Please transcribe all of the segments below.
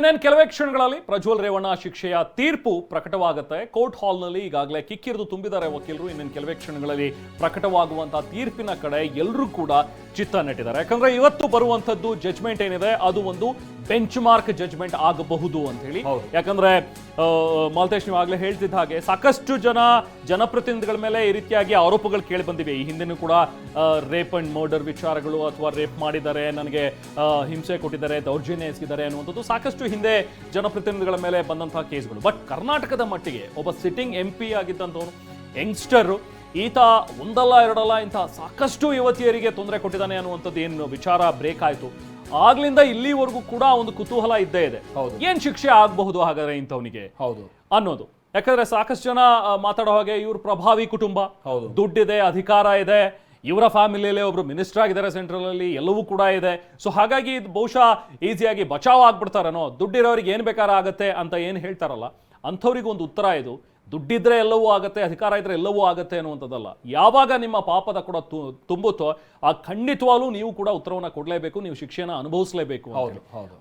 ಇನ್ನೇನು ಕೆಲವೇ ಕ್ಷಣಗಳಲ್ಲಿ ಪ್ರಜ್ವಲ್ ರೇವಣ್ಣ ಶಿಕ್ಷೆಯ ತೀರ್ಪು ಪ್ರಕಟವಾಗುತ್ತೆ. ಕೋರ್ಟ್ ಹಾಲ್ನಲ್ಲಿ ಈಗಾಗಲೇ ಕಿಕ್ಕಿರಿದು ತುಂಬಿದ್ದಾರೆ ವಕೀಲರು. ಇನ್ನೇನು ಕೆಲವೇ ಕ್ಷಣಗಳಲ್ಲಿ ಪ್ರಕಟವಾಗುವಂತಹ ತೀರ್ಪಿನ ಕಡೆ ಎಲ್ಲರೂ ಕೂಡ ಚಿತ್ತ ನೆಟ್ಟಿದ್ದಾರೆ. ಯಾಕಂದ್ರೆ ಇವತ್ತು ಬರುವಂತದ್ದು ಜಜ್ಮೆಂಟ್ ಏನಿದೆ, ಅದು ಒಂದು ಬೆಂಚ್ ಮಾರ್ಕ್ ಜಜ್ಮೆಂಟ್ ಆಗಬಹುದು ಅಂತ ಹೇಳಿ ಯಾಕಂದ್ರೆ ಮಾಲ್ತೇಶ್ ನೀವು ಆಗ್ಲೇ ಹೇಳ್ತಿದ್ದ ಹಾಗೆ ಸಾಕಷ್ಟು ಜನ ಜನಪ್ರತಿನಿಧಿಗಳ ಮೇಲೆ ಈ ರೀತಿಯಾಗಿ ಆರೋಪಗಳು ಕೇಳಿ ಬಂದಿವೆ. ಈ ಹಿಂದಿನ ಕೂಡ ರೇಪ್ ಅಂಡ್ ಮರ್ಡರ್ ವಿಚಾರಗಳು ಅಥವಾ ರೇಪ್ ಮಾಡಿದ್ದಾರೆ ನನಗೆ ಹಿಂಸೆ ಕೊಟ್ಟಿದ್ದಾರೆ ದೌರ್ಜನ್ಯ ಎಸಗಿದ್ದಾರೆ ಅನ್ನುವಂಥದ್ದು ಸಾಕಷ್ಟು ಹಿಂದೆ ಜನಪ್ರತಿನಿಧಿಗಳ ಮೇಲೆ ಬಂದಂತಹ ಕೇಸ್ಗಳು. ಬಟ್ ಕರ್ನಾಟಕದ ಮಟ್ಟಿಗೆ ಒಬ್ಬ ಸಿಟ್ಟಿಂಗ್ ಎಂ ಪಿ ಆಗಿದ್ದಂಥವನು ಯಂಗ್ಸ್ಟರ್ ಈತ ಒಂದಲ್ಲ ಎರಡಲ್ಲ ಇಂಥ ಸಾಕಷ್ಟು ಯುವತಿಯರಿಗೆ ತೊಂದರೆ ಕೊಟ್ಟಿದ್ದಾನೆ ಅನ್ನುವಂಥದ್ದು ಏನು ವಿಚಾರ ಬ್ರೇಕ್ ಆಯಿತು. ಆಗ್ಲಿಂದ ಇಲ್ಲಿವರೆಗೂ ಕೂಡ ಒಂದು ಕುತೂಹಲ ಇದ್ದೇ ಇದೆ. ಹೌದು. ಏನ್ ಶಿಕ್ಷೆ ಆಗಬಹುದು ಹಾಗಾದ್ರೆ ಇಂಥವನಿಗೆ? ಹೌದು. ಅನ್ನೋದು. ಯಾಕಂದ್ರೆ ಸಾಕಷ್ಟು ಜನ ಮಾತಾಡೋ ಹಾಗೆ ಇವ್ರ ಪ್ರಭಾವಿ ಕುಟುಂಬ. ಹೌದು. ದುಡ್ಡಿದೆ ಅಧಿಕಾರ ಇದೆ. ಇವರ ಫ್ಯಾಮಿಲಿಯಲ್ಲಿ ಒಬ್ರು ಮಿನಿಸ್ಟರ್ ಆಗಿದ್ದಾರೆ ಸೆಂಟ್ರಲ್ ಅಲ್ಲಿ ಎಲ್ಲವೂ ಕೂಡ ಇದೆ. ಸೊ ಹಾಗಾಗಿ ಇದು ಬಹುಶಃ ಈಸಿಯಾಗಿ ಬಚಾವ್ ಆಗ್ಬಿಡ್ತಾರನೋ ದುಡ್ಡಿರೋರಿಗೆ ಏನ್ ಬೇಕಾದ್ರೆ ಆಗತ್ತೆ ಅಂತ ಏನ್ ಹೇಳ್ತಾರಲ್ಲ ಅಂಥವ್ರಿಗೆ ಒಂದು ಉತ್ತರ ಇದು. ದುಡ್ಡಿದ್ರೆ ಎಲ್ಲವೂ ಆಗುತ್ತೆ ಅಧಿಕಾರ ಇದ್ರೆ ಎಲ್ಲವೂ ಆಗುತ್ತೆ ಅನ್ನುವಂಥದ್ದಲ್ಲ. ಯಾವಾಗ ನಿಮ್ಮ ಪಾಪದ ಕೂಡ ತುಂಬುತ್ತೋ ಆ ಖಂಡಿತವಾಗ್ಲೂ ನೀವು ಕೂಡ ಉತ್ತರವನ್ನ ಕೊಡಲೇಬೇಕು ನೀವು ಶಿಕ್ಷೆನ ಅನುಭವಿಸಲೇಬೇಕು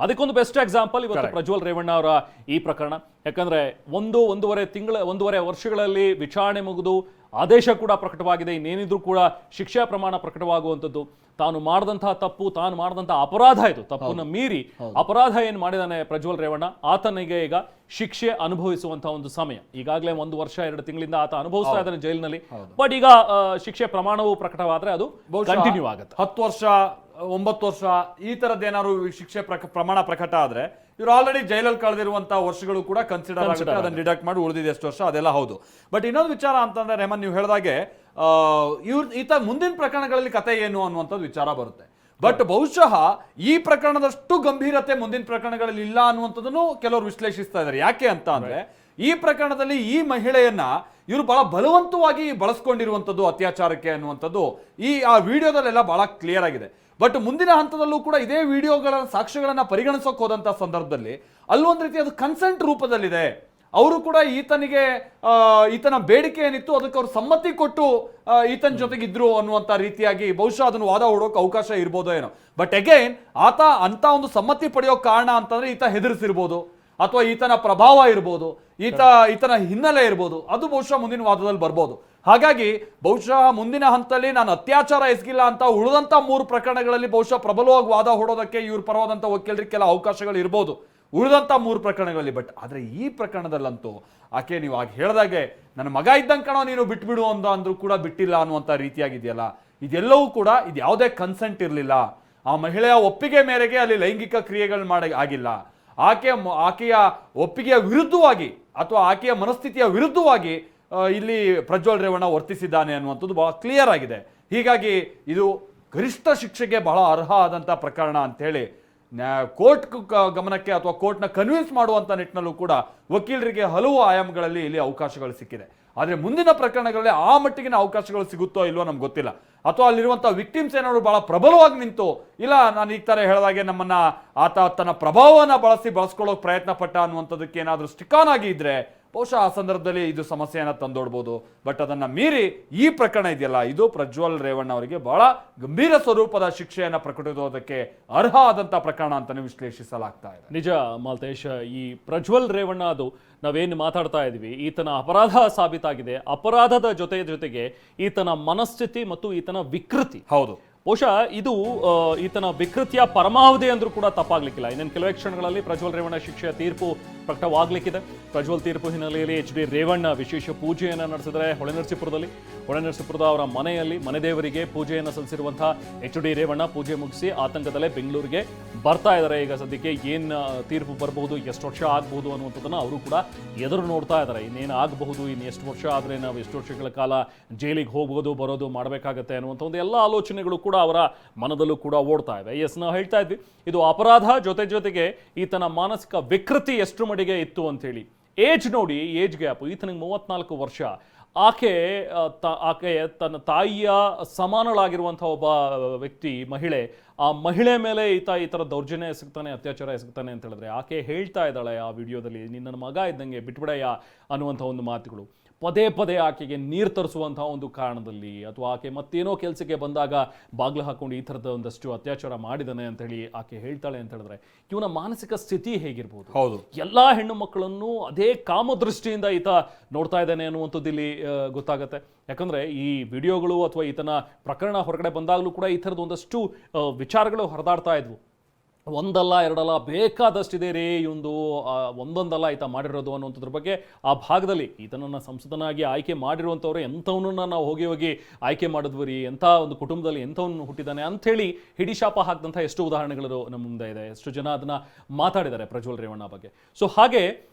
ಅದಕ್ಕೊಂದು ಬೆಸ್ಟ್ ಎಕ್ಸಾಂಪಲ್ ಇವತ್ತು ಪ್ರಜ್ವಲ್ ರೇವಣ್ಣ ಅವರ ಈ ಪ್ರಕರಣ. ಯಾಕಂದ್ರೆ ಒಂದು ಒಂದೂವರೆ ತಿಂಗಳ ಒಂದೂವರೆ ವರ್ಷಗಳಲ್ಲಿ ವಿಚಾರಣೆ ಮುಗಿದು ಆದೇಶ ಕೂಡ ಪ್ರಕಟವಾಗಿದೆ ಇನ್ನೇನಿದ್ರೂ ಕೂಡ ಶಿಕ್ಷಾ ಪ್ರಮಾಣ ಪ್ರಕಟವಾಗುವಂಥದ್ದು. ತಾನು ಮಾಡಿದಂತಹ ತಪ್ಪು ತಾನು ಮಾಡಿದಂತಹ ಅಪರಾಧ ಇದು ತಪ್ಪನ್ನ ಮೀರಿ ಅಪರಾಧ ಏನು ಮಾಡಿದಾನೆ ಪ್ರಜ್ವಲ್ ರೇವಣ್ಣ ಆತನಿಗೆ ಈಗ ಶಿಕ್ಷೆ ಅನುಭವಿಸುವಂತಹ ಒಂದು ಸಮಯ. ಈಗಾಗಲೇ ಒಂದು ವರ್ಷ ಎರಡು ತಿಂಗಳಿಂದ ಆತ ಅನುಭವಿಸ್ತಾ ಇದ್ದಾನೆ ಜೈಲಿನಲ್ಲಿ. ಬಟ್ ಈಗ ಶಿಕ್ಷೆ ಪ್ರಮಾಣವು ಪ್ರಕಟವಾದ್ರೆ ಅದು ಕಂಟಿನ್ಯೂ ಆಗುತ್ತೆ. ಹತ್ತು ವರ್ಷ ಒಂಬತ್ತು ವರ್ಷ ಈ ತರದ್ದೇನಾದ್ರು ಶಿಕ್ಷೆ ಪ್ರಕ- ಪ್ರಮಾಣ ಪ್ರಕಟ ಆದ್ರೆ ಇವ್ರು ಆಲ್ರೆಡಿ ಜೈಲಲ್ಲಿ ಕಳೆದಿರುವಂತಹ ವರ್ಷಗಳು ಕೂಡ ಕನ್ಸಿಡರ್ ಆಗುತ್ತೆ. ಅದನ್ನ ಡಿಡಕ್ಟ್ ಮಾಡಿ ಉಳಿದಿದೆ ಎಷ್ಟು ವರ್ಷ ಅದೆಲ್ಲ ಹೌದು. ಬಟ್ ಇನ್ನೊಂದು ವಿಚಾರ ಅಂತಂದ್ರೆ ರೇಮನ್ ನೀವು ಹೇಳಿದಾಗೆ ಇವ್ರ ಈತ ಮುಂದಿನ ಪ್ರಕರಣಗಳಲ್ಲಿ ಕತೆ ಏನು ಅನ್ನುವಂಥದ್ದು ವಿಚಾರ ಬರುತ್ತೆ. ಬಟ್ ಬಹುಶಃ ಈ ಪ್ರಕರಣದಷ್ಟು ಗಂಭೀರತೆ ಮುಂದಿನ ಪ್ರಕರಣಗಳಲ್ಲಿ ಇಲ್ಲ ಅನ್ನುವಂಥದ್ದನ್ನು ಕೆಲವರು ವಿಶ್ಲೇಷಿಸ್ತಾ ಇದ್ದಾರೆ ಯಾಕೆ ಅಂತ ಅಂದ್ರೆ ಈ ಪ್ರಕರಣದಲ್ಲಿ ಈ ಮಹಿಳೆಯನ್ನ ಇವರು ಬಹಳ ಬಲವಂತವಾಗಿ ಬಳಸ್ಕೊಂಡಿರುವಂಥದ್ದು ಅತ್ಯಾಚಾರಕ್ಕೆ ಅನ್ನುವಂಥದ್ದು ಈ ಆ ವಿಡಿಯೋದಲ್ಲೆಲ್ಲ ಬಹಳ ಕ್ಲಿಯರ್ ಆಗಿದೆ. ಬಟ್ ಮುಂದಿನ ಹಂತದಲ್ಲೂ ಕೂಡ ಇದೇ ವಿಡಿಯೋಗಳ ಸಾಕ್ಷ್ಯಗಳನ್ನು ಪರಿಗಣಿಸೋಕೆ ಹೋದಂತ ಸಂದರ್ಭದಲ್ಲಿ ಅಲ್ಲೊಂದು ರೀತಿ ಅದು ಕನ್ಸೆಂಟ್ ರೂಪದಲ್ಲಿದೆ. ಅವರು ಕೂಡ ಈತನಿಗೆ ಈತನ ಬೇಡಿಕೆ ಏನಿತ್ತು ಅದಕ್ಕೆ ಅವ್ರು ಸಮ್ಮತಿ ಕೊಟ್ಟು ಈತನ ಜೊತೆಗಿದ್ರು ಅನ್ನುವಂತ ರೀತಿಯಾಗಿ ಬಹುಶಃ ಅದನ್ನು ವಾದ ಹೂಡೋಕೆ ಅವಕಾಶ ಇರ್ಬೋದೋ ಏನೋ. ಬಟ್ ಅಗೈನ್ ಆತ ಅಂತ ಒಂದು ಸಮ್ಮತಿ ಪಡೆಯೋ ಕಾರಣ ಅಂತಂದ್ರೆ ಈತ ಹೆದರಿಸಿರ್ಬೋದು ಅಥವಾ ಈತನ ಪ್ರಭಾವ ಇರ್ಬೋದು, ಈತ, ಈತನ ಹಿನ್ನೆಲೆ ಇರ್ಬೋದು, ಅದು ಬಹುಶಃ ಮುಂದಿನ ವಾದದಲ್ಲಿ ಬರ್ಬೋದು. ಹಾಗಾಗಿ ಬಹುಶಃ ಮುಂದಿನ ಹಂತದಲ್ಲಿ ನಾನು ಅತ್ಯಾಚಾರ ಎಸಗಿಲ್ಲ ಅಂತ ಉಳಿದಂಥ ಮೂರು ಪ್ರಕರಣಗಳಲ್ಲಿ ಬಹುಶಃ ಪ್ರಬಲವಾಗಿ ವಾದ ಹೊಡೋದಕ್ಕೆ ಇವ್ರ ಪರವಾದಂತ ವಕೀಲರಿಗೆ ಕೆಲ ಅವಕಾಶಗಳು ಇರ್ಬೋದು. ಉಳಿದಂಥ ಮೂರು ಪ್ರಕರಣಗಳಲ್ಲಿ ಬಟ್ ಆದರೆ ಈ ಪ್ರಕರಣದಲ್ಲಂತೂ ಆಕೆ ನೀವು ಆಗ ಹೇಳಿದಾಗೆ ನನ್ನ ಮಗ ಇದ್ದಂಗೆ ಕಣೋ, ನೀನು ಬಿಟ್ಬಿಡು ಅಂತ ಅಂದರೂ ಕೂಡ ಬಿಟ್ಟಿಲ್ಲ ಅನ್ನುವಂಥ ರೀತಿಯಾಗಿದೆಯಲ್ಲ. ಇದೆಲ್ಲವೂ ಕೂಡ ಇದು ಯಾವುದೇ ಕನ್ಸೆಂಟ್ ಇರಲಿಲ್ಲ. ಆ ಮಹಿಳೆಯ ಒಪ್ಪಿಗೆ ಮೇರೆಗೆ ಅಲ್ಲಿ ಲೈಂಗಿಕ ಕ್ರಿಯೆಗಳು ಮಾಡ ಆಗಿಲ್ಲ. ಆಕೆಯ ಆಕೆಯ ಒಪ್ಪಿಗೆಯ ವಿರುದ್ಧವಾಗಿ ಅಥವಾ ಆಕೆಯ ಮನಸ್ಥಿತಿಯ ವಿರುದ್ಧವಾಗಿ ಇಲ್ಲಿ ಪ್ರಜ್ವಲ್ ರೇವಣ್ಣ ವರ್ತಿಸಿದ್ದಾನೆ ಅನ್ನುವಂಥದ್ದು ಬಹಳ ಕ್ಲಿಯರ್ ಆಗಿದೆ. ಹೀಗಾಗಿ ಇದು ಗರಿಷ್ಠ ಶಿಕ್ಷೆಗೆ ಬಹಳ ಅರ್ಹ ಆದಂಥ ಪ್ರಕರಣ ಅಂತೇಳಿ ಕೋರ್ಟ್ ಗಮನಕ್ಕೆ ಅಥವಾ ಕೋರ್ಟ್ನ ಕನ್ವಿನ್ಸ್ ಮಾಡುವಂಥ ನಿಟ್ಟಿನಲ್ಲೂ ಕೂಡ ವಕೀಲರಿಗೆ ಹಲವು ಆಯಾಮಗಳಲ್ಲಿ ಇಲ್ಲಿ ಅವಕಾಶಗಳು ಸಿಕ್ಕಿದೆ. ಆದರೆ ಮುಂದಿನ ಪ್ರಕರಣಗಳಲ್ಲಿ ಆ ಮಟ್ಟಿಗಿನ ಅವಕಾಶಗಳು ಸಿಗುತ್ತೋ ಇಲ್ವೋ ನಮ್ಗೆ ಗೊತ್ತಿಲ್ಲ. ಅಥವಾ ಅಲ್ಲಿರುವಂಥ ವಿಕ್ಟಿಮ್ಸ್ ಏನಾದರೂ ಭಾಳ ಪ್ರಬಲವಾಗಿ ನಿಂತು, ಇಲ್ಲ ನಾನು ಈ ಥರ ಹೇಳಿದಾಗೆ ನಮ್ಮನ್ನು ಆತ ತನ್ನ ಪ್ರಭಾವವನ್ನು ಬಳಸಿ ಬಳಸ್ಕೊಳ್ಳೋಕೆ ಪ್ರಯತ್ನ ಪಟ್ಟ ಅನ್ನುವಂಥದ್ದಕ್ಕೆ ಏನಾದರೂ ಸ್ಟಿಕಾನ್ ಆಗಿ ಇದ್ರೆ ಬಹುಶಃ ಆ ಸಂದರ್ಭದಲ್ಲಿ ಇದು ಸಮಸ್ಯೆಯನ್ನು ತಂದೊಡ್ಬೋದು. ಬಟ್ ಅದನ್ನ ಮೀರಿ ಈ ಪ್ರಕರಣ ಇದೆಯಲ್ಲ ಇದು ಪ್ರಜ್ವಲ್ ರೇವಣ್ಣ ಅವರಿಗೆ ಬಹಳ ಗಂಭೀರ ಸ್ವರೂಪದ ಶಿಕ್ಷೆಯನ್ನು ಪ್ರಕಟಿಸುವುದಕ್ಕೆ ಅರ್ಹ ಆದಂಥ ಪ್ರಕರಣ ಅಂತಲೇ ವಿಶ್ಲೇಷಿಸಲಾಗ್ತಾ ಇದೆ. ನಿಜ ಮಾಲ್ತೇಶ್ ಈ ಪ್ರಜ್ವಲ್ ರೇವಣ್ಣ ಅದು ನಾವೇನು ಮಾತಾಡ್ತಾ ಇದ್ವಿ ಈತನ ಅಪರಾಧ ಸಾಬೀತಾಗಿದೆ. ಅಪರಾಧದ ಜೊತೆ ಜೊತೆಗೆ ಈತನ ಮನಸ್ಥಿತಿ ಮತ್ತು ಈತನ ವಿಕೃತಿ. ಹೌದು. ಬಹುಶಃ ಇದು ಈತನ ವಿಕೃತಿಯ ಪರಮಾವಧಿ ಅಂದ್ರೂ ಕೂಡ ತಪ್ಪಾಗ್ಲಿಕ್ಕಿಲ್ಲ. ಇನ್ನೇನು ಕೆಲವೇ ಕ್ಷಣಗಳಲ್ಲಿ ಪ್ರಜ್ವಲ್ ರೇವಣ್ಣ ಶಿಕ್ಷೆಯ ತೀರ್ಪು ಪ್ರಕಟವಾಗ್ಲಿಕ್ಕಿದೆ ಪ್ರಜ್ವಲ್ ತೀರ್ಪು ಹಿನ್ನೆಲೆಯಲ್ಲಿ ಎಚ್ ಡಿ ರೇವಣ್ಣ ವಿಶೇಷ ಪೂಜೆಯನ್ನು ನಡೆಸಿದರೆ ಹೊಳೆನರಸೀಪುರದಲ್ಲಿ. ಹೊಳೆನರಸೀಪುರದ ಅವರ ಮನೆಯಲ್ಲಿ ಮನೆದೇವರಿಗೆ ಪೂಜೆಯನ್ನು ಸಲ್ಲಿಸಿರುವಂತಹ ಎಚ್ ಡಿ ರೇವಣ್ಣ ಪೂಜೆ ಮುಗಿಸಿ ಆತಂಕದಲ್ಲೇ ಬೆಂಗಳೂರಿಗೆ ಬರ್ತಾ ಇದ್ದಾರೆ ಈಗ ಸದ್ಯಕ್ಕೆ ಏನು ತೀರ್ಪು ಬರಬಹುದು, ಎಷ್ಟು ವರ್ಷ ಆಗಬಹುದು ಅನ್ನುವಂಥದ್ದನ್ನು ಅವರು ಕೂಡ ಎದುರು ನೋಡ್ತಾ ಇದ್ದಾರೆ ಇನ್ನೇನು ಆಗಬಹುದು ಇನ್ನು ಎಷ್ಟು ವರ್ಷ ಆದರೆ ನಾವು ಎಷ್ಟು ವರ್ಷಗಳ ಕಾಲ ಜೈಲಿಗೆ ಹೋಗೋದು ಬರೋದು, ಮಾಡಬೇಕಾಗತ್ತೆ ಅನ್ನುವಂಥ ಒಂದು ಎಲ್ಲ ಆಲೋಚನೆಗಳು ಕೂಡ ಅವರ ಮನದಲ್ಲೂ ಕೂಡ ಓಡ್ತಾ ಇವೆ ಎಸ್ ನಾವು ಹೇಳ್ತಾ ಇದ್ವಿ. ಇದು ಅಪರಾಧ ಜೊತೆ ಜೊತೆಗೆ ಈತನ ಮಾನಸಿಕ ವಿಕೃತಿ ಎಷ್ಟು ಇತ್ತು ಅಂತೇಳಿ ಏಜ್ ನೋಡಿ, ಏಜ್ ಗ್ಯಾಪ್. ಈತನಿಗೆ ಮೂವತ್ನಾಲ್ಕು ವರ್ಷ. ಆಕೆ ಆಕೆ ತನ್ನ ತಾಯಿಯ ಸಮಾನಳಾಗಿರುವಂಥ ಒಬ್ಬ ವ್ಯಕ್ತಿ, ಮಹಿಳೆ. ಆ ಮಹಿಳೆ ಮೇಲೆ ಈತ ಈ ಥರ ದೌರ್ಜನ್ಯ ಎಸಗ್ತಾನೆ, ಅತ್ಯಾಚಾರ ಎಸಗ್ತಾನೆ ಅಂತ ಹೇಳಿದ್ರೆ ಆಕೆ ಹೇಳ್ತಾ ಇದ್ದಾಳೆ ಆ ವಿಡಿಯೋದಲ್ಲಿ ನಿನ್ನ ಮಗ ಇದ್ದಂಗೆ ಬಿಟ್ಬಿಡಯ್ಯ ಅನ್ನುವಂಥ ಒಂದು ಮಾತುಗಳು. ಪದೇ ಪದೇ ಆಕೆಗೆ ನೀರು ತರಿಸುವಂತಹ ಒಂದು ಕಾರಣದಲ್ಲಿ ಅಥವಾ ಆಕೆ ಮತ್ತೇನೋ ಕೆಲಸಕ್ಕೆ ಬಂದಾಗ ಬಾಗ್ಲು ಹಾಕೊಂಡು ಈ ಥರದ ಒಂದಷ್ಟು ಅತ್ಯಾಚಾರ ಮಾಡಿದಾನೆ ಅಂತ ಹೇಳಿ ಆಕೆ ಹೇಳ್ತಾಳೆ ಅಂತ ಹೇಳಿದ್ರೆ ಇವನ ಮಾನಸಿಕ ಸ್ಥಿತಿ ಹೇಗಿರ್ಬೋದು? ಹೌದು. ಎಲ್ಲ ಹೆಣ್ಣು ಮಕ್ಕಳನ್ನು ಅದೇ ಕಾಮದೃಷ್ಟಿಯಿಂದ ಈತ ನೋಡ್ತಾ ಇದ್ದಾನೆ ಅನ್ನುವಂಥದ್ದು ಇಲ್ಲಿ ಗೊತ್ತಾಗುತ್ತೆ. ಯಾಕಂದ್ರೆ ಈ ವಿಡಿಯೋಗಳು ಅಥವಾ ಈತನ ಪ್ರಕರಣ ಹೊರಗಡೆ ಬಂದಾಗಲೂ ಕೂಡ ಈ ಥರದ ಒಂದಷ್ಟು ವಿಚಾರಗಳು ಹರಿದಾಡ್ತಾ ಇದ್ವು. ಒಂದಲ್ಲ, ಎರಡಲ್ಲ ಬೇಕಾದಷ್ಟಿದೆ ರೀ ಒಂದು ಒಂದೊಂದಲ್ಲ ಈತ ಮಾಡಿರೋದು ಅನ್ನುವಂಥದ್ರ ಬಗ್ಗೆ ಆ ಭಾಗದಲ್ಲಿ ಈತನನ್ನು ಸಂಸದನಾಗಿ ಆಯ್ಕೆ ಮಾಡಿರುವಂಥವ್ರು ಎಂಥವನ್ನ ನಾವು ಹೋಗಿ ಹೋಗಿ ಆಯ್ಕೆ ಮಾಡಿದ್ವಿ ರೀ, ಎಂಥ ಒಂದು ಕುಟುಂಬದಲ್ಲಿ ಎಂಥವನ್ನು ಹುಟ್ಟಿದ್ದಾನೆ ಅಂಥೇಳಿ ಹಿಡಿಶಾಪ ಹಾಕಿದಂಥ ಎಷ್ಟು ಉದಾಹರಣೆಗಳು ನಮ್ಮ ಮುಂದೆ ಇದೆ. ಎಷ್ಟು ಜನ ಅದನ್ನು ಮಾತಾಡಿದ್ದಾರೆ ಪ್ರಜ್ವಲ್ ರೇವಣ್ಣ ಬಗ್ಗೆ. ಸೊ ಹಾಗೆ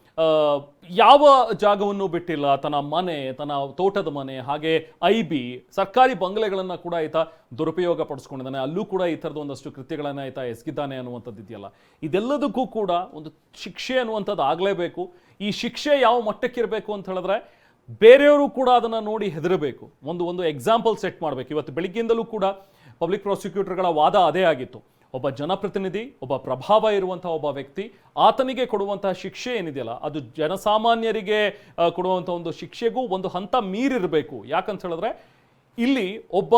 ಯಾವ ಜಾಗವನ್ನು ಬಿಟ್ಟಿಲ್ಲ? ತನ್ನ ಮನೆ, ತನ್ನ ತೋಟದ ಮನೆ, ಹಾಗೆ ಐ ಬಿ ಸರ್ಕಾರಿ ಬಂಗಲೆಗಳನ್ನು ಕೂಡ ಈತ ದುರುಪಯೋಗ ಪಡಿಸ್ಕೊಂಡಿದ್ದಾನೆ. ಅಲ್ಲೂ ಕೂಡ ಈ ಥರದ ಒಂದಷ್ಟು ಕೃತ್ಯಗಳನ್ನು ಈತ ಎಸಗಿದ್ದಾನೆ ಅನ್ನುವಂಥದ್ದು ಇದೆಯಲ್ಲ. ಇದೆಲ್ಲದಕ್ಕೂ ಕೂಡ ಒಂದು ಶಿಕ್ಷೆ ಅನ್ನುವಂಥದ್ದು ಆಗಲೇಬೇಕು. ಈ ಶಿಕ್ಷೆ ಯಾವ ಮಟ್ಟಕ್ಕಿರಬೇಕು ಅಂತ ಹೇಳಿದ್ರೆ ಬೇರೆಯವರು ಕೂಡ ಅದನ್ನು ನೋಡಿ ಹೆದರಬೇಕು. ಒಂದು ಒಂದು ಎಕ್ಸಾಂಪಲ್ ಸೆಟ್ ಮಾಡಬೇಕು. ಇವತ್ತು ಬೆಳಿಗ್ಗೆಯಿಂದಲೂ ಕೂಡ ಪಬ್ಲಿಕ್ ಪ್ರಾಸಿಕ್ಯೂಟರ್ಗಳ ವಾದ ಅದೇ ಆಗಿತ್ತು. ಒಬ್ಬ ಜನಪ್ರತಿನಿಧಿ, ಒಬ್ಬ ಪ್ರಭಾವ ಇರುವಂಥ ಒಬ್ಬ ವ್ಯಕ್ತಿ ಆತನಿಗೆ ಕೊಡುವಂತಹ ಶಿಕ್ಷೆ ಏನಿದೆಯಲ್ಲ, ಅದು ಜನಸಾಮಾನ್ಯರಿಗೆ ಕೊಡುವಂಥ ಒಂದು ಶಿಕ್ಷೆಗೂ ಒಂದು ಹಂತ ಮೀರಿರಬೇಕು. ಯಾಕಂತ ಹೇಳಿದ್ರೆ, ಇಲ್ಲಿ ಒಬ್ಬ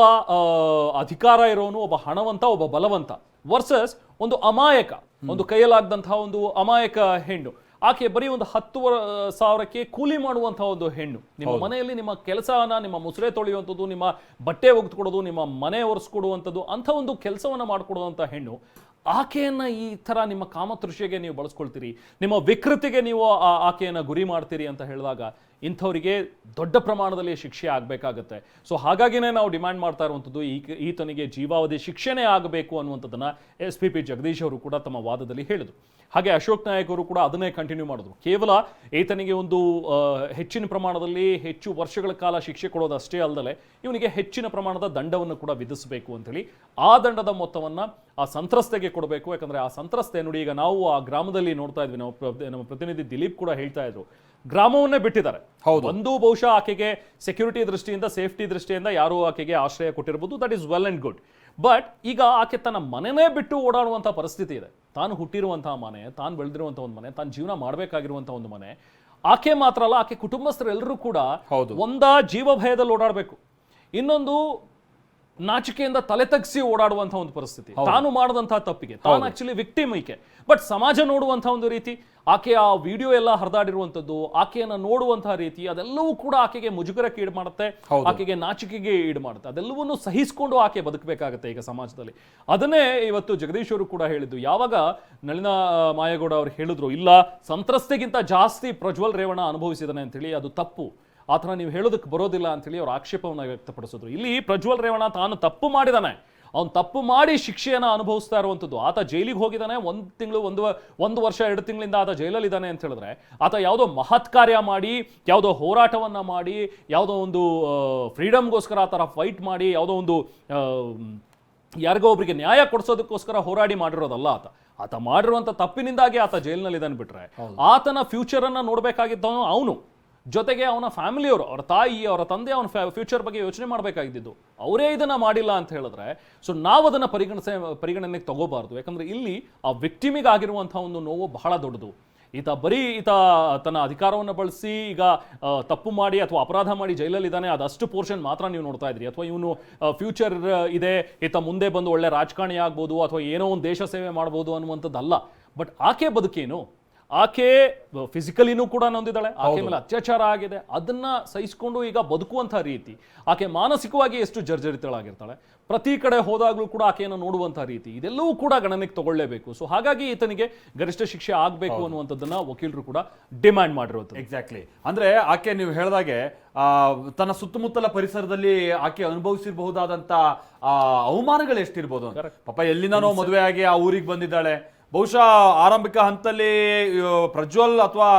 ಅಧಿಕಾರ ಇರೋನು, ಒಬ್ಬ ಹಣವಂತ, ಒಬ್ಬ ಬಲವಂತ ವರ್ಸಸ್ ಒಂದು ಅಮಾಯಕ, ಒಂದು ಕೈಯಲ್ಲಾಗದಂತಹ ಒಂದು ಅಮಾಯಕ ಹೆಣ್ಣು. ಆಕೆ ಬರೀ ಒಂದು ಹತ್ತು ವರ- ಸಾವಿರಕ್ಕೆ ಕೂಲಿ ಮಾಡುವಂತಹ ಒಂದು ಹೆಣ್ಣು. ನಿಮ್ಮ ಮನೆಯಲ್ಲಿ ನಿಮ್ಮ ಕೆಲಸವನ್ನ ನಿಮ್ಮ ಮುಸುರೆ ತೊಳೆಯುವಂಥದ್ದು ನಿಮ್ಮ ಬಟ್ಟೆ ಒಗೆದುಕೊಡೋದು ನಿಮ್ಮ ಮನೆ ಒರೆಸ್ಕೊಡುವಂಥದ್ದು ಅಂತ ಒಂದು ಕೆಲಸವನ್ನ ಮಾಡಿಕೊಡುವಂಥ ಹೆಣ್ಣು ಆಕೆಯನ್ನ ಈ ತರ ನಿಮ್ಮ ಕಾಮತೃಷಿಗೆ ನೀವು ಬಳಸ್ಕೊಳ್ತೀರಿ ನಿಮ್ಮ ವಿಕೃತಿಗೆ ನೀವು ಆ- ಆಕೆಯನ್ನ ಗುರಿ ಮಾಡ್ತೀರಿ ಅಂತ ಹೇಳಿದಾಗ ಇಂಥವರಿಗೆ ದೊಡ್ಡ ಪ್ರಮಾಣದಲ್ಲಿ ಶಿಕ್ಷೆ ಆಗಬೇಕಾಗತ್ತೆ. ಸೊ ಹಾಗಾಗಿನೇ ನಾವು ಡಿಮ್ಯಾಂಡ್ ಮಾಡ್ತಾ ಇರುವಂಥದ್ದು ಈ ಈತನಿಗೆ ಜೀವಾವಧಿ ಶಿಕ್ಷೆನೇ ಆಗಬೇಕು ಅನ್ನುವಂಥದ್ದನ್ನು ಎಸ್ ಪಿ ಪಿ ಜಗದೀಶ್ ಅವರು ಕೂಡ ತಮ್ಮ ವಾದದಲ್ಲಿ ಹೇಳಿದರು. ಹಾಗೆ ಅಶೋಕ್ ನಾಯಕ್ ಅವರು ಕೂಡ ಅದನ್ನೇ ಕಂಟಿನ್ಯೂ ಮಾಡಿದ್ರು. ಕೇವಲ ಈತನಿಗೆ ಒಂದು ಹೆಚ್ಚಿನ ಪ್ರಮಾಣದಲ್ಲಿ ಹೆಚ್ಚು ವರ್ಷಗಳ ಕಾಲ ಶಿಕ್ಷೆ ಕೊಡೋದಷ್ಟೇ ಅಲ್ಲದೆ ಇವನಿಗೆ ಹೆಚ್ಚಿನ ಪ್ರಮಾಣದ ದಂಡವನ್ನು ಕೂಡ ವಿಧಿಸಬೇಕು ಅಂತೇಳಿ ಆ ದಂಡದ ಮೊತ್ತವನ್ನು ಆ ಸಂತ್ರಸ್ತೆಗೆ ಕೊಡಬೇಕು. ಯಾಕಂದರೆ ಆ ಸಂತ್ರಸ್ತೆ ನೋಡಿ ಈಗ ನಾವು ಆ ಗ್ರಾಮದಲ್ಲಿ ನೋಡ್ತಾ ಇದ್ವಿ. ನಾವು ನಮ್ಮ ಪ್ರತಿನಿಧಿ ದಿಲೀಪ್ ಕೂಡ ಹೇಳ್ತಾ ಇದ್ರು. ಗ್ರಾಮವನ್ನೇ ಬಿಟ್ಟಿದ್ದಾರೆ. ಹೌದು. ಒಂದು ಬಹುಶಃ ಆಕೆಗೆ ಸೆಕ್ಯೂರಿಟಿ ದೃಷ್ಟಿಯಿಂದ ಸೇಫ್ಟಿ ದೃಷ್ಟಿಯಿಂದ ಯಾರು ಆಕೆಗೆ ಆಶ್ರಯ ಕೊಟ್ಟಿರ್ಬೋದು that is well and good but ಈಗ ಆಕೆ ತನ್ನ ಮನೆನೇ ಬಿಟ್ಟು ಓಡಾಡುವಂಥ ಪರಿಸ್ಥಿತಿ ಇದೆ. ತಾನು ಹುಟ್ಟಿರುವಂತಹ ಮನೆ ತಾನು ಬೆಳೆದಿರುವಂಥ ಒಂದು ಮನೆ ತಾನು ಜೀವನ ಮಾಡಬೇಕಾಗಿರುವಂಥ ಒಂದು ಮನೆ. ಆಕೆ ಮಾತ್ರ ಅಲ್ಲ ಆಕೆ ಕುಟುಂಬಸ್ಥರೆಲ್ಲರೂ ಕೂಡ ಹೌದು. ಒಂದ ಜೀವ ಭಯದಲ್ಲಿ ಓಡಾಡಬೇಕು. ಇನ್ನೊಂದು ನಾಚಿಕೆಯಿಂದ ತಲೆ ತಗ್ಸಿ ಓಡಾಡುವಂತಹ ಒಂದು ಪರಿಸ್ಥಿತಿ. ತಾನು ಮಾಡದಂತಹ ತಪ್ಪಿಗೆ. ತಾನು ಆಕ್ಚುಲಿ ವಿಕ್ಟಿಮ್ ಈಕೆ. ಬಟ್ ಸಮಾಜ ನೋಡುವಂತಹ ಒಂದು ರೀತಿ ಆಕೆ ಆ ವಿಡಿಯೋ ಎಲ್ಲ ಹರಿದಾಡಿರುವಂಥದ್ದು ಆಕೆಯನ್ನ ನೋಡುವಂತಹ ರೀತಿ ಅದೆಲ್ಲವೂ ಕೂಡ ಆಕೆಗೆ ಮುಜುಗರಕ್ಕೆ ಈಡ್ ಮಾಡುತ್ತೆ ಆಕೆಗೆ ನಾಚಿಕೆಗೆ ಈಡ್ ಮಾಡುತ್ತೆ ಅದೆಲ್ಲವನ್ನೂ ಸಹಿಸಿಕೊಂಡು ಆಕೆ ಬದುಕಬೇಕಾಗತ್ತೆ ಈಗ ಸಮಾಜದಲ್ಲಿ. ಅದನ್ನೇ ಇವತ್ತು ಜಗದೀಶ್ ಅವರು ಕೂಡ ಹೇಳಿದ್ದು. ಯಾವಾಗ ನಳಿನ ಮಾಯಗೌಡ ಅವರು ಹೇಳಿದ್ರು ಇಲ್ಲ ಸಂತ್ರಸ್ತೆಗಿಂತ ಜಾಸ್ತಿ ಪ್ರಜ್ವಲ್ ರೇವಣ ಅನುಭವಿಸಿದಾನೆ ಅಂತೇಳಿ ಅದು ತಪ್ಪು. ಆ ಥರ ನೀವು ಹೇಳೋದಕ್ಕೆ ಬರೋದಿಲ್ಲ ಅಂತೇಳಿ ಅವರು ಆಕ್ಷೇಪವನ್ನು ವ್ಯಕ್ತಪಡಿಸಿದ್ರು. ಇಲ್ಲಿ ಪ್ರಜ್ವಲ್ ರೇವಣ್ಣ ತಾನು ತಪ್ಪು ಮಾಡಿದಾನೆ. ಅವನು ತಪ್ಪು ಮಾಡಿ ಶಿಕ್ಷೆಯನ್ನ ಅನುಭವಿಸ್ತಾ ಇರುವಂಥದ್ದು ಆತ ಜೈಲಿಗೆ ಹೋಗಿದ್ದಾನೆ ಒಂದು ತಿಂಗಳು ಒಂದು ಒಂದು ವರ್ಷ ಎರಡು ತಿಂಗಳಿಂದ ಆತ ಜೈಲಲ್ಲಿ ಇದ್ದಾನೆ ಅಂತ ಹೇಳಿದ್ರೆ ಆತ ಯಾವುದೋ ಮಹತ್ ಕಾರ್ಯ ಮಾಡಿ ಯಾವುದೋ ಹೋರಾಟವನ್ನ ಮಾಡಿ ಯಾವುದೋ ಒಂದು ಫ್ರೀಡಮ್ಗೋಸ್ಕರ ಆ ಥರ ಫೈಟ್ ಮಾಡಿ ಯಾವುದೋ ಒಂದು ಯಾರಿಗೋ ಒಬ್ಬರಿಗೆ ನ್ಯಾಯ ಕೊಡಿಸೋದಕ್ಕೋಸ್ಕರ ಹೋರಾಡಿ ಮಾಡಿರೋದಲ್ಲ ಆತ. ಆತ ಮಾಡಿರುವಂತ ತಪ್ಪಿನಿಂದಾಗಿ ಆತ ಜೈಲಿನಲ್ಲಿದ್ದಾನೆ ಬಿಟ್ರೆ. ಆತನ ಫ್ಯೂಚರ್ ನೋಡಬೇಕಾಗಿದ್ದವನು ನೋಡ್ಬೇಕಾಗಿದ್ದವನು ಅವನು. ಜೊತೆಗೆ ಅವನ ಫ್ಯಾಮಿಲಿಯವರು, ಅವರ ತಾಯಿ, ಅವರ ತಂದೆ, ಅವನ ಫ್ಯೂಚರ್ ಬಗ್ಗೆ ಯೋಚನೆ ಮಾಡಬೇಕಾಗಿದ್ದು ಅವರೇ ಇದನ್ನು ಮಾಡಿಲ್ಲ ಅಂತ ಹೇಳಿದ್ರೆ ಸೊ ನಾವು ಅದನ್ನು ಪರಿಗಣಿಸ, ಪರಿಗಣನೆಗೆ ತಗೋಬಾರ್ದು. ಯಾಕಂದರೆ ಇಲ್ಲಿ ಆ ವ್ಯಕ್ತಿಮಿಗಾಗಿರುವಂಥ ಒಂದು ನೋವು ಬಹಳ ದೊಡ್ಡದು. ಈತ ಬರೀ ಈತ ತನ್ನ ಅಧಿಕಾರವನ್ನು ಬಳಸಿ, ಈಗ ತಪ್ಪು ಮಾಡಿ ಅಥವಾ ಅಪರಾಧ ಮಾಡಿ ಜೈಲಲ್ಲಿದ್ದಾನೆ, ಅದಷ್ಟು ಪೋರ್ಷನ್ ಮಾತ್ರ ನೀವು ನೋಡ್ತಾ ಇದ್ರಿ. ಅಥವಾ ಇವನು ಫ್ಯೂಚರ್ ಇದೆ, ಈತ ಮುಂದೆ ಬಂದು ಒಳ್ಳೆ ರಾಜಕಾರಣಿ ಆಗ್ಬೋದು, ಅಥವಾ ಏನೋ ಒಂದು ದೇಶ ಸೇವೆ ಮಾಡ್ಬೋದು ಅನ್ನುವಂಥದ್ದಲ್ಲ. ಬಟ್ ಆಕೆ ಬದುಕೇನು? ಆಕೆ ಫಿಸಿಕಲಿನೂ ಕೂಡ ನೊಂದಿದ್ದಾಳೆ. ಆಕೆ ಮೇಲೆ ಅತ್ಯಾಚಾರ ಆಗಿದೆ. ಅದನ್ನ ಸಹಿಸಿಕೊಂಡು ಈಗ ಬದುಕುವಂಥ ರೀತಿ ಆಕೆ ಮಾನಸಿಕವಾಗಿ ಎಷ್ಟು ಜರ್ಜರಿತಳಾಗಿರ್ತಾಳೆ. ಪ್ರತಿ ಕಡೆ ಹೋದಾಗಲೂ ಕೂಡ ಆಕೆಯನ್ನು ನೋಡುವಂತ ರೀತಿ ಇದೆಲ್ಲವೂ ಕೂಡ ಗಣನೆಗೆ ತಗೊಳ್ಳೇಬೇಕು. ಸೊ ಹಾಗಾಗಿ ಈತನಿಗೆ ಗರಿಷ್ಠ ಶಿಕ್ಷೆ ಆಗಬೇಕು ಅನ್ನುವಂಥದ್ದನ್ನ ವಕೀಲರು ಕೂಡ ಡಿಮ್ಯಾಂಡ್ ಮಾಡಿರುವಂಥದ್ದು ಎಕ್ಸಾಕ್ಟ್ಲಿ ಅಂದ್ರೆ ಆಕೆ ನೀವು ಹೇಳಿದಾಗೆ ಆ, ತನ್ನ ಸುತ್ತಮುತ್ತಲ ಪರಿಸರದಲ್ಲಿ ಆಕೆ ಅನುಭವಿಸಿರಬಹುದಾದಂತ ಆ, ಅವಮಾನಗಳು ಎಷ್ಟಿರ್ಬೋದು. ಪಾಪ ಎಲ್ಲಿಂದನೋ ಮದುವೆ ಆಗಿ ಆ ಊರಿಗೆ ಬಂದಿದ್ದಾಳೆ. ಬಹುಶಃ ಆರಂಭಿಕ ಹಂತದಲ್ಲಿ ಪ್ರಜ್ವಲ್ ಅಥವಾ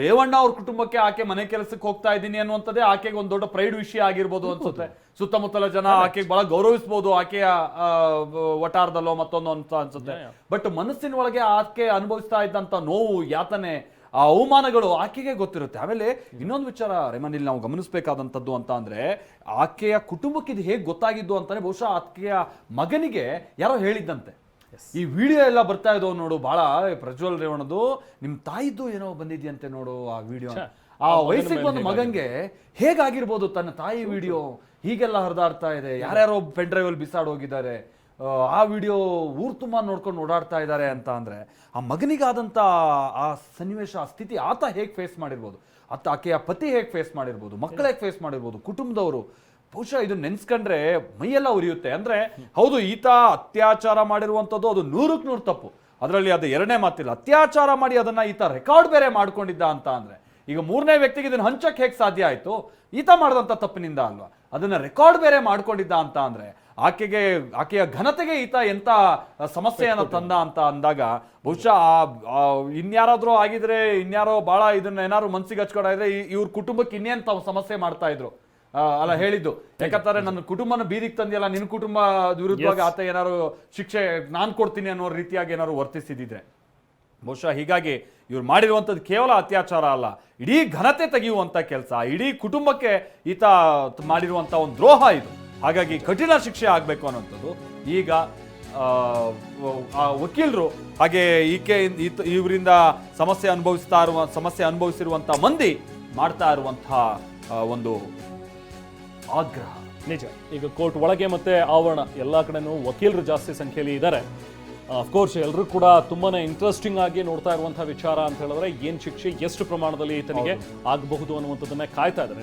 ರೇವಣ್ಣ ಅವ್ರ ಕುಟುಂಬಕ್ಕೆ ಆಕೆ ಮನೆ ಕೆಲಸಕ್ಕೆ ಹೋಗ್ತಾ ಇದ್ದೀನಿ ಅನ್ನುವಂಥದ್ದೇ ಆಕೆಗೆ ಒಂದು ದೊಡ್ಡ ಪ್ರೈಡ್ ವಿಷಯ ಆಗಿರ್ಬೋದು ಅನ್ಸುತ್ತೆ. ಸುತ್ತಮುತ್ತಲ ಜನ ಆಕೆಗೆ ಬಹಳ ಗೌರವಿಸಬಹುದು ಆಕೆಯ ವಟಾರದಲ್ಲೋ ಮತ್ತೊಂದು ಅಂತ ಅನ್ಸುತ್ತೆ. ಬಟ್ ಮನಸ್ಸಿನ ಒಳಗೆ ಆಕೆ ಅನುಭವಿಸ್ತಾ ಇದ್ದಂತ ನೋವು ಯಾತನೆ ಆ ಅವಮಾನಗಳು ಆಕೆಗೆ ಗೊತ್ತಿರುತ್ತೆ. ಆಮೇಲೆ ಇನ್ನೊಂದು ವಿಚಾರ ರೇಮನ್ ಇಲ್ಲಿ ನಾವು ಗಮನಿಸಬೇಕಾದಂಥದ್ದು ಅಂತ ಅಂದ್ರೆ ಆಕೆಯ ಕುಟುಂಬಕ್ಕೆ ಇದು ಹೇಗೆ ಗೊತ್ತಾಗಿದ್ದು ಅಂತಾನೆ ಬಹುಶಃ ಆಕೆಯ ಮಗನಿಗೆ ಯಾರೋ ಹೇಳಿದ್ದಂತೆ. ಈ ವಿಡಿಯೋ ಎಲ್ಲ ಬರ್ತಾ ಇದ್ದವು ನೋಡು ಬಹಳ ಪ್ರಜ್ವಲ್ ರೇವಣದು ನಿಮ್ ತಾಯಿದ್ದು ಏನೋ ಬಂದಿದ್ಯಂತೆ ನೋಡು ಆ ವಿಡಿಯೋ. ಆ ವಯಸ್ಸಿಗೆ ಬಂದ ಮಗಂಗೆ ಹೇಗಾಗಿರ್ಬೋದು ತನ್ನ ತಾಯಿ ವಿಡಿಯೋ? ಹೀಗೆಲ್ಲ ಹರಿದಾಡ್ತಾ ಇದೆ. ಯಾರ್ಯಾರೋ ಪೆನ್ ಡ್ರೈವ್ ಅಲ್ಲಿ ಬಿಸಾಡ್ ಹೋಗಿದ್ದಾರೆ. ಆ, ಆ ವಿಡಿಯೋ ಊರ್ ತುಂಬಾ ನೋಡ್ಕೊಂಡು ಓಡಾಡ್ತಾ ಇದ್ದಾರೆ ಅಂತ ಅಂದ್ರೆ ಆ ಮಗನಿಗಾದಂತ ಆ ಸನ್ನಿವೇಶ ಆ ಸ್ಥಿತಿ ಆತ ಹೇಗೆ ಫೇಸ್ ಮಾಡಿರ್ಬೋದು? ಆತ ಆಕೆಯ ಪತಿ ಹೇಗೆ ಫೇಸ್ ಮಾಡಿರ್ಬೋದು? ಮಕ್ಕಳು ಹೇಗೆ ಫೇಸ್ ಮಾಡಿರ್ಬೋದು? ಕುಟುಂಬದವರು ಬಹುಶಃ ಇದು ನೆನ್ಸ್ಕೊಂಡ್ರೆ ಮೈಯೆಲ್ಲ ಉರಿಯುತ್ತೆ. ಅಂದ್ರೆ ಹೌದು ಈತ ಅತ್ಯಾಚಾರ ಮಾಡಿರುವಂಥದ್ದು ಅದು ನೂರಕ್ಕೆ ನೂರು ತಪ್ಪು. ಅದರಲ್ಲಿ ಅದು ಎರಡನೇ ಮಾತಿಲ್ಲ. ಅತ್ಯಾಚಾರ ಮಾಡಿ ಅದನ್ನ ಈತ ರೆಕಾರ್ಡ್ ಬೇರೆ ಮಾಡ್ಕೊಂಡಿದ್ದ ಅಂತ ಅಂದ್ರೆ. ಈಗ ಮೂರನೇ ವ್ಯಕ್ತಿಗೆ ಇದನ್ನ ಹಂಚಕ್ಕೆ ಹೇಗೆ ಸಾಧ್ಯ ಆಯ್ತು? ಈತ ಮಾಡಿದಂಥ ತಪ್ಪಿನಿಂದ ಅಲ್ವಾ? ಅದನ್ನ ರೆಕಾರ್ಡ್ ಬೇರೆ ಮಾಡ್ಕೊಂಡಿದ್ದ ಅಂತ ಅಂದ್ರೆ ಆಕೆಗೆ ಆಕೆಯ ಘನತೆಗೆ ಈತ ಎಂತ ಸಮಸ್ಯೆಯನ್ನು ತಂದ ಅಂತ ಅಂದಾಗ ಬಹುಶಃ ಆ- ಇನ್ಯಾರಾದ್ರೂ ಆಗಿದ್ರೆ ಇನ್ಯಾರೋ ಬಹಳ ಇದನ್ನ ಏನಾದ್ರು ಮನ್ಸಿಗೆ ಹಚ್ಕೊಡಿದ್ರೆ ಇವ್ರ ಕುಟುಂಬಕ್ಕೆ ಇನ್ನೇನು ತಾವು ಸಮಸ್ಯೆ ಮಾಡ್ತಾ ಇದ್ರು? ಅಲ್ಲ ಹೇಳಿದ್ದು. ಯಾಕಂತಾರೆ ನನ್ನ ಕುಟುಂಬನ ಬೀದಿಗೆ ತಂದಿಯಲ್ಲ ನಿನ್ನ ಕುಟುಂಬ ವಿರುದ್ಧವಾಗಿ ಆತ ಏನಾದ್ರು ಶಿಕ್ಷೆ ನಾನ್ ಕೊಡ್ತೀನಿ ಅನ್ನೋ ರೀತಿಯಾಗಿ ಏನಾದ್ರು ವರ್ತಿಸಿದ್ರೆ ಬಹುಶಃ ಹೀಗಾಗಿ ಇವ್ರು ಮಾಡಿರುವಂಥದ್ದು ಕೇವಲ ಅತ್ಯಾಚಾರ ಅಲ್ಲ. ಇಡೀ ಘನತೆ ತೆಗೆಯುವಂಥ ಕೆಲಸ ಇಡೀ ಕುಟುಂಬಕ್ಕೆ ಈತ ಮಾಡಿರುವಂಥ ಒಂದು ದ್ರೋಹ ಇದು. ಹಾಗಾಗಿ ಕಠಿಣ ಶಿಕ್ಷೆ ಆಗಬೇಕು ಅನ್ನೋಂಥದ್ದು ಈಗ ಆ, ವಕೀಲರು ಹಾಗೆ ಈಕೆ ಇವರಿಂದ ಸಮಸ್ಯೆ ಅನುಭವಿಸ್ತಾ ಇರುವ ಸಮಸ್ಯೆ ಅನುಭವಿಸಿರುವಂಥ ಮಂದಿ ಮಾಡ್ತಾ ಇರುವಂಥ ಒಂದು ಆಗ್ರಹ. ನಿಜ. ಈಗ ಕೋರ್ಟ್ ಒಳಗೆ ಮತ್ತೆ ಆವರಣ. ಎಲ್ಲ ಕಡೆನೂ ವಕೀಲರು ಜಾಸ್ತಿ ಸಂಖ್ಯೆಯಲ್ಲಿ ಇದ್ದಾರೆ. ಅಫ್ಕೋರ್ಸ್ ಎಲ್ಲರೂ ಕೂಡ ತುಂಬಾನೇ ಇಂಟ್ರೆಸ್ಟಿಂಗ್ ಆಗಿ ನೋಡ್ತಾ ಇರುವಂತಹ ವಿಚಾರ ಅಂತ ಹೇಳಿದ್ರೆ ಏನ್ ಶಿಕ್ಷೆ ಎಷ್ಟು ಪ್ರಮಾಣದಲ್ಲಿ ಈತನಿಗೆ ಆಗಬಹುದು ಅನ್ನುವಂಥದ್ದನ್ನ ಕಾಯ್ತಾ ಇದ್ದಾರೆ.